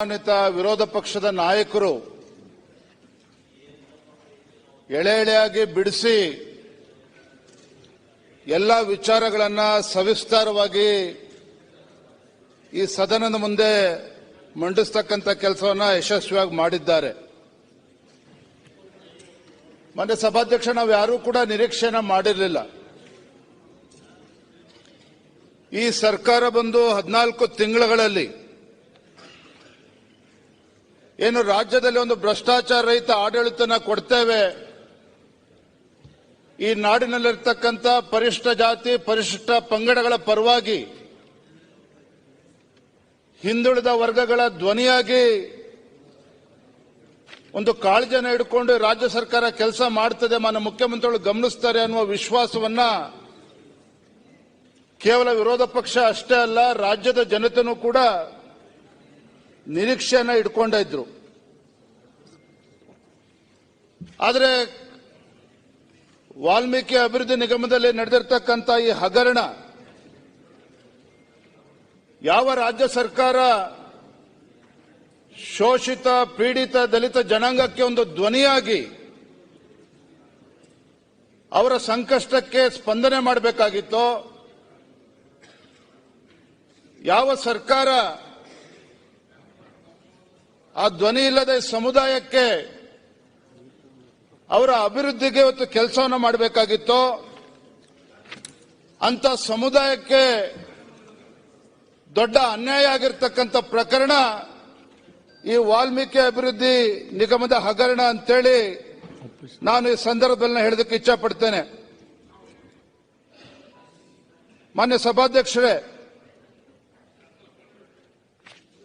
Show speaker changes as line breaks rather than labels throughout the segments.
ಗೌರವಾನ್ವಿತ ವಿರೋಧ ಪಕ್ಷದ ನಾಯಕರು ಎಳೆ ಎಳೆಯಾಗಿ ಬಿಡಿಸಿ ಎಲ್ಲ ವಿಚಾರಗಳನ್ನು ಸವಿಸ್ತಾರವಾಗಿ ಈ ಸದನದ ಮುಂದೆ ಮಂಡಿಸ್ತಕ್ಕಂಥ ಕೆಲಸವನ್ನು ಯಶಸ್ವಿಯಾಗಿ ಮಾಡಿದ್ದಾರೆ. ಮೊನ್ನೆ ಸಭಾಧ್ಯಕ್ಷ, ನಾವು ಯಾರೂ ಕೂಡ ನಿರೀಕ್ಷೆನ ಮಾಡಿರಲಿಲ್ಲ. ಈ ಸರ್ಕಾರ ಬಂದು ಹದಿನಾಲ್ಕು ತಿಂಗಳುಗಳಲ್ಲಿ ಏನು ರಾಜ್ಯದಲ್ಲಿ ಒಂದು ಭ್ರಷ್ಟಾಚಾರ ರಹಿತ ಆಡಳಿತನ ಕೊಡ್ತೇವೆ? ಈ ನಾಡಿನಲ್ಲಿರ್ತಕ್ಕಂಥ ಪರಿಶಿಷ್ಟ ಜಾತಿ ಪರಿಶಿಷ್ಟ ಪಂಗಡಗಳ ಪರವಾಗಿ ಹಿಂದುಳಿದ ವರ್ಗಗಳ ಧ್ವನಿಯಾಗಿ ಒಂದು ಕಾಳಜಿಯನ್ನು ಇಟ್ಕೊಂಡು ರಾಜ್ಯ ಸರ್ಕಾರ ಕೆಲಸ ಮಾಡ್ತದೆ ಮಾನ್ಯ ಮುಖ್ಯಮಂತ್ರಿಗಳು ಗಮನಿಸ್ತಾರೆ ಅನ್ನುವ ವಿಶ್ವಾಸವನ್ನ ಕೇವಲ ವಿರೋಧ ಪಕ್ಷ ಅಷ್ಟೇ ಅಲ್ಲ, ರಾಜ್ಯದ ಜನತೆನೂ ಕೂಡ ನಿರೀಕ್ಷೆಯನ್ನ ಇಟ್ಕೊಂಡಿದ್ರು ಆದರೆ ವಾಲ್ಮೀಕಿ ಅಭಿವೃದ್ಧಿ ನಿಗಮದಲ್ಲಿ ನಡೆದಿರ್ತಕ್ಕಂಥ ಈ ಹಗರಣ ಯಾವ ರಾಜ್ಯ ಸರ್ಕಾರ ಶೋಷಿತ, ಪೀಡಿತ ದಲಿತ ಜನಾಂಗಕ್ಕೆ ಒಂದು ಧ್ವನಿಯಾಗಿ ಅವರ ಸಂಕಷ್ಟಕ್ಕೆ ಸ್ಪಂದನೆ ಮಾಡಬೇಕಾಗಿತ್ತೋ, ಯಾವ ಸರ್ಕಾರ ಆ ಧ್ವನಿ ಇಲ್ಲದೆ ಸಮುದಾಯಕ್ಕೆ ಅವರ ಅಭಿವೃದ್ಧಿಗೆ ಇವತ್ತು ಕೆಲಸವನ್ನು ಮಾಡಬೇಕಾಗಿತ್ತು. ಅಂತ ಸಮುದಾಯಕ್ಕೆ ದೊಡ್ಡ ಅನ್ಯಾಯ ಆಗಿರ್ತಕ್ಕಂಥ ಪ್ರಕರಣ ಈ ವಾಲ್ಮೀಕಿ ಅಭಿವೃದ್ಧಿ ನಿಗಮದ ಹಗರಣ ಅಂತೇಳಿ ನಾನು ಈ ಸಂದರ್ಭದಲ್ಲಿ ಹೇಳೋದಕ್ಕೆ ಇಚ್ಛಪಡ್ತೇನೆ. ಮಾನ್ಯ ಸಭಾಧ್ಯಕ್ಷರೇ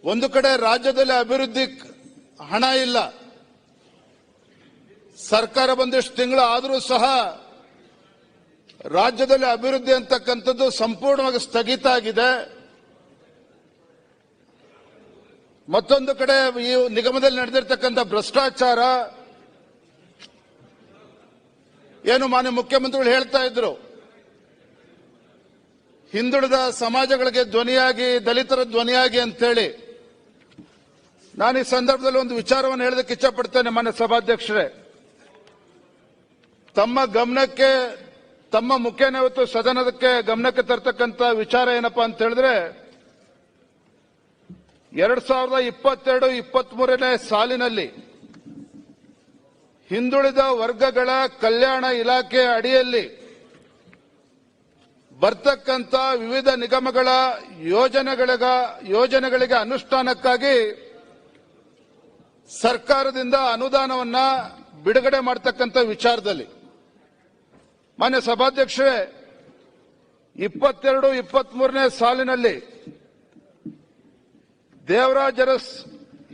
ಒಂದು ಕಡೆ ರಾಜ್ಯದಲ್ಲಿ ಅಭಿವೃದ್ಧಿ ಹಣ ಇಲ್ಲ. ಸರ್ಕಾರ ಬಂದಿಷ್ಟು ತಿಂಗಳು ಆದರೂ ಸಹ ರಾಜ್ಯದಲ್ಲಿ ಅಭಿವೃದ್ಧಿ ಅಂತಕ್ಕಂಥದ್ದು ಸಂಪೂರ್ಣವಾಗಿ ಸ್ಥಗಿತ ಆಗಿದೆ. ಮತ್ತೊಂದು ಕಡೆ ಈ ನಿಗಮದಲ್ಲಿ ನಡೆದಿರ್ತಕ್ಕಂಥ ಭ್ರಷ್ಟಾಚಾರ, ಏನು ಮಾನ್ಯ ಮುಖ್ಯಮಂತ್ರಿಗಳು ಹೇಳ್ತಾ ಇದ್ರು. ಹಿಂದುಳಿದ ಸಮಾಜಗಳಿಗೆ ಧ್ವನಿಯಾಗಿ, ದಲಿತರ ಧ್ವನಿಯಾಗಿ ಅಂತೇಳಿ. ನಾನು ಈ ಸಂದರ್ಭದಲ್ಲಿ ಒಂದು ವಿಚಾರವನ್ನು ಹೇಳೋದಕ್ಕೆ ಇಚ್ಛಪಡ್ತೇನೆ ಮಾನ್ಯ ಸಭಾಧ್ಯಕ್ಷರೇ. ತಮ್ಮ ಗಮನಕ್ಕೆ, ತಮ್ಮ ಮುಖ್ಯನೇ ಇವತ್ತು ಸದನದಕ್ಕೆ ಗಮನಕ್ಕೆ ತರ್ತಕ್ಕಂಥ ವಿಚಾರ ಏನಪ್ಪಾ ಅಂತ ಹೇಳಿದ್ರೆ, ಎರಡ್ ಸಾವಿರದ ಇಪ್ಪತ್ತೆರಡು ಇಪ್ಪತ್ತ್ ಮೂರನೇ ಸಾಲಿನಲ್ಲಿ ಹಿಂದುಳಿದ ವರ್ಗಗಳ ಕಲ್ಯಾಣ ಇಲಾಖೆ ಅಡಿಯಲ್ಲಿ ಬರ್ತಕ್ಕಂಥ ವಿವಿಧ ನಿಗಮಗಳ ಯೋಜನೆಗಳಿಗ ಯೋಜನೆಗಳಿಗೆ ಅನುಷ್ಠಾನಕ್ಕಾಗಿ ಸರ್ಕಾರದಿಂದ ಅನುದಾನವನ್ನ ಬಿಡುಗಡೆ ಮಾಡತಕ್ಕಂಥ ವಿಚಾರದಲ್ಲಿ. ಮಾನ್ಯ ಸಭಾಧ್ಯಕ್ಷರೇ, ಇಪ್ಪತ್ತೆರಡು ಇಪ್ಪತ್ತ್ ಮೂರನೇ ಸಾಲಿನಲ್ಲಿ ದೇವರಾಜರಸ್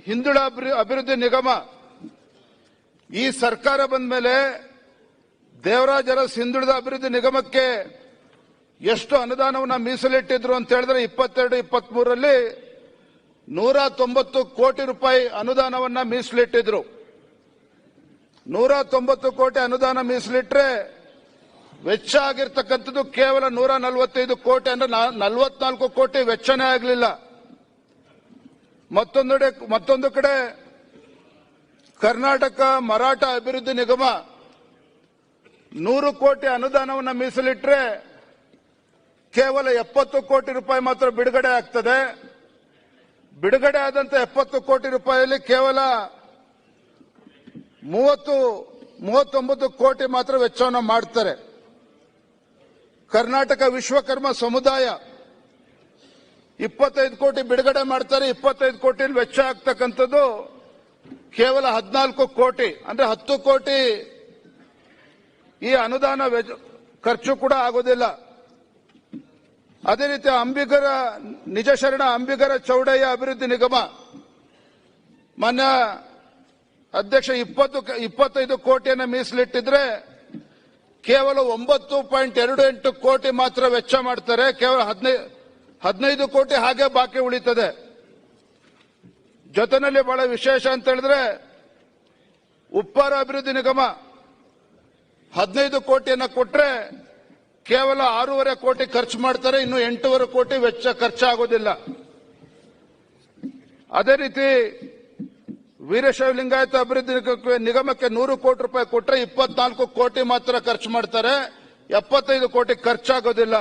ಹಿಂದುಳ ಅಭಿವೃದ್ಧಿ ನಿಗಮ ಈ ಸರ್ಕಾರ ಬಂದ ಮೇಲೆ ದೇವರಾಜರಸ್ ಹಿಂದುಳಿದ ಅಭಿವೃದ್ಧಿ ನಿಗಮಕ್ಕೆ ಎಷ್ಟು ಅನುದಾನವನ್ನು ಮೀಸಲಿಟ್ಟಿದ್ರು ಅಂತ ಹೇಳಿದ್ರೆ ಇಪ್ಪತ್ತೆರಡು ಇಪ್ಪತ್ತ್ ಮೂರರಲ್ಲಿ ನೂರ ತೊಂಬತ್ತು ಕೋಟಿ ರೂಪಾಯಿ ಅನುದಾನವನ್ನ ಮೀಸಲಿಟ್ಟಿದ್ರು. ನೂರ ತೊಂಬತ್ತು ಕೋಟಿ ಅನುದಾನ ಮೀಸಲಿಟ್ರೆ ವೆಚ್ಚ ಆಗಿರ್ತಕ್ಕಂಥದ್ದು ಕೇವಲ ನೂರ ನಲವತ್ತೈದು ಕೋಟಿ ಅಂದ್ರೆ ನಲವತ್ನಾಲ್ಕು ಕೋಟಿ ವೆಚ್ಚನೇ ಆಗಲಿಲ್ಲ. ಮತ್ತೊಂದೆಡೆ, ಮತ್ತೊಂದು ಕಡೆ ಕರ್ನಾಟಕ ಮರಾಠ ಅಭಿವೃದ್ಧಿ ನಿಗಮ ನೂರು ಕೋಟಿ ಅನುದಾನವನ್ನು ಮೀಸಲಿಟ್ಟರೆ ಕೇವಲ ಎಪ್ಪತ್ತು ಕೋಟಿ ರೂಪಾಯಿ ಮಾತ್ರ ಬಿಡುಗಡೆ ಆಗ್ತದೆ. ಬಿಡುಗಡೆ ಆದಂತ ಎಪ್ಪತ್ತು ಕೋಟಿ ರೂಪಾಯಿಯಲ್ಲಿ ಕೇವಲ ಮೂವತ್ತು, ಮೂವತ್ತೊಂಬತ್ತು ಕೋಟಿ ಮಾತ್ರ ವೆಚ್ಚವನ್ನು ಮಾಡ್ತಾರೆ. ಕರ್ನಾಟಕ ವಿಶ್ವಕರ್ಮ ಸಮುದಾಯ ಇಪ್ಪತ್ತೈದು ಕೋಟಿ ಬಿಡುಗಡೆ ಮಾಡ್ತಾರೆ, ಇಪ್ಪತ್ತೈದು ಕೋಟಿ ವೆಚ್ಚ ಆಗ್ತಕ್ಕಂಥದ್ದು ಕೇವಲ ಹದಿನಾಲ್ಕು ಕೋಟಿ. ಅಂದ್ರೆ ಹತ್ತು ಕೋಟಿ ಈ ಅನುದಾನ ಖರ್ಚು ಕೂಡ ಆಗೋದಿಲ್ಲ. ಅದೇ ರೀತಿ ಅಂಬಿಗರ ನಿಜ ಶರಣ, ಅಂಬಿಗರ ಚೌಡಯ್ಯ ಅಭಿವೃದ್ಧಿ ನಿಗಮ. ಮಾನ್ಯ ಅಧ್ಯಕ್ಷ ಇಪ್ಪತ್ತು, ಇಪ್ಪತ್ತೈದು ಕೋಟಿಯನ್ನು ಮೀಸಲಿಟ್ಟಿದ್ರೆ ಕೇವಲ ಒಂಬತ್ತು ಪಾಯಿಂಟ್ ಎರಡು ಎಂಟು ಕೋಟಿ ಮಾತ್ರ ವೆಚ್ಚ ಮಾಡ್ತಾರೆ. ಕೇವಲ ಹದಿನೈದು ಹದಿನೈದು ಕೋಟಿ ಹಾಗೆ ಬಾಕಿ ಉಳಿತದೆ. ಜೊತೆನಲ್ಲಿ ಬಹಳ ವಿಶೇಷ ಅಂತ ಹೇಳಿದ್ರೆ ಉಪ್ಪಾರ ಅಭಿವೃದ್ಧಿ ನಿಗಮ ಹದಿನೈದು ಕೋಟಿಯನ್ನು ಕೊಟ್ರೆ ಕೇವಲ ಆರೂವರೆ ಕೋಟಿ ಖರ್ಚು ಮಾಡ್ತಾರೆ, ಇನ್ನು ಎಂಟೂವರೆ ಕೋಟಿ ವೆಚ್ಚ ಖರ್ಚಾಗೋದಿಲ್ಲ. ಅದೇ ರೀತಿ ವೀರಶೈವ ಲಿಂಗಾಯತ ಅಭಿವೃದ್ಧಿ ನಿಗಮಕ್ಕೆ- ನೂರು ಕೋಟಿ ರೂಪಾಯಿ ಕೊಟ್ಟರೆ ಇಪ್ಪತ್ನಾಲ್ಕು ಕೋಟಿ ಮಾತ್ರ ಖರ್ಚು ಮಾಡ್ತಾರೆ. ಎಪ್ಪತ್ತೈದು ಕೋಟಿ ಖರ್ಚಾಗೋದಿಲ್ಲ.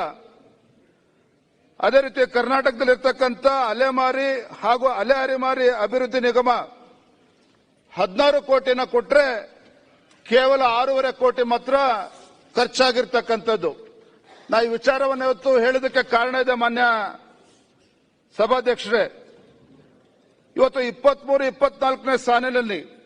ಅದೇ ರೀತಿ ಕರ್ನಾಟಕದಲ್ಲಿರ್ತಕ್ಕಂಥ ಅಲೆಮಾರಿ ಹಾಗೂ ಅಲೆ ಅರಿಮಾರಿ ಅಭಿವೃದ್ಧಿ ನಿಗಮ ಹದಿನಾರು ಕೋಟಿನ ಕೊಟ್ಟರೆ ಕೇವಲ ಆರೂವರೆ ಕೋಟಿ ಮಾತ್ರ ಖರ್ಚಾಗಿರ್ತಕ್ಕಂಥದ್ದು. ನಾ ಈ ವಿಚಾರವನ್ನು ಇವತ್ತು ಹೇಳಿದಕ್ಕೆ ಕಾರಣ ಇದೆ ಮಾನ್ಯ ಸಭಾಧ್ಯಕ್ಷರೇ. ಇವತ್ತು ಇಪ್ಪತ್ಮೂರು ಇಪ್ಪತ್ನಾಲ್ಕನೇ ಸಾಲಿನಲ್ಲಿ